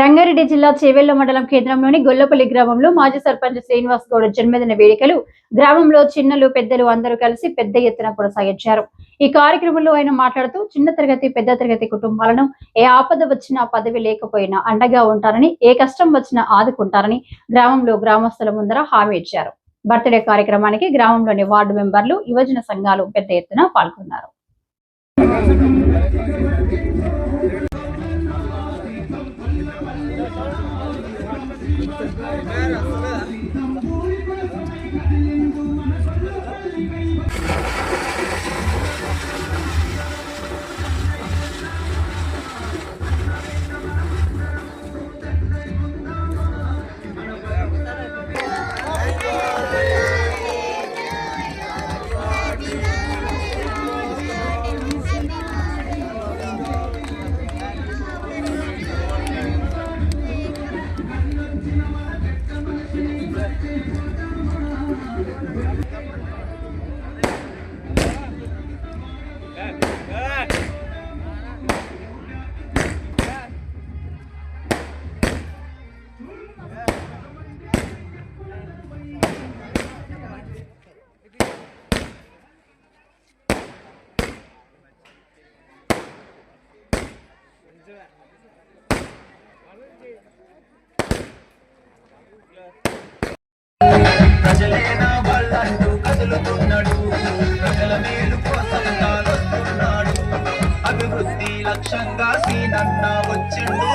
రంగారెడ్డి జిల్లా చేవెళ్ళ మండలం కేంద్రంలోని గొల్లపల్లి గ్రామంలో మాజీ సర్పంచ్ శ్రీనివాస్ గౌడ్ జన్మదిన వేడుకలు గ్రామంలో చిన్నలు పెద్దలు అందరూ కలిసి పెద్ద ఎత్తున కొనసాగించారు. ఈ కార్యక్రమంలో ఆయన మాట్లాడుతూ చిన్న తరగతి పెద్ద తరగతి కుటుంబాలను ఏ ఆపద వచ్చినా పదవి లేకపోయినా అండగా ఉంటారని ఏ కష్టం వచ్చినా ఆదుకుంటారని గ్రామంలో గ్రామస్తుల ముందర హామీ ఇచ్చారు. బర్త్డే కార్యక్రమానికి గ్రామంలోని వార్డు మెంబర్లు యువజన సంఘాలు పెద్ద ఎత్తున పాల్గొన్నారు. Yeah. అభివృద్ధి లక్ష్యంగా సీనన్న వచ్చిండు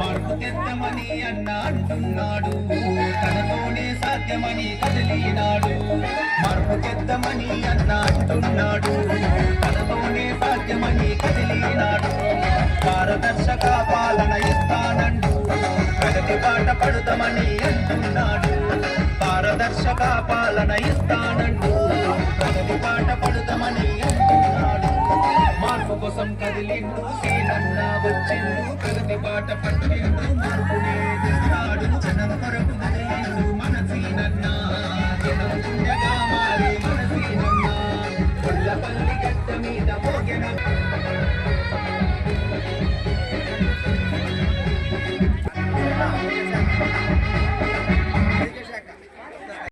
మార్పు తెద్దమని అన్న అంటున్నాడు తనతోనే సాధ్యమని కదిలినాడు. మార్పు తెద్దమని అన్న అంటున్నాడు తనతోనే సాధ్యమని కదిలినాడు. పారదర్శక పాలన ఇస్తానంటూ ప్రగతి బాట పడుతామని అంటున్నాడు. పారదర్శక పాలన ఇస్తానంటూ ప్రగతి బాట పడుతామని అంటున్నాడు. మార్పు కోసం కదిలిండు సీనన్న వచ్చిండు. ప్రగతి బాట పట్టిండు మార్పునే తెస్తాడు.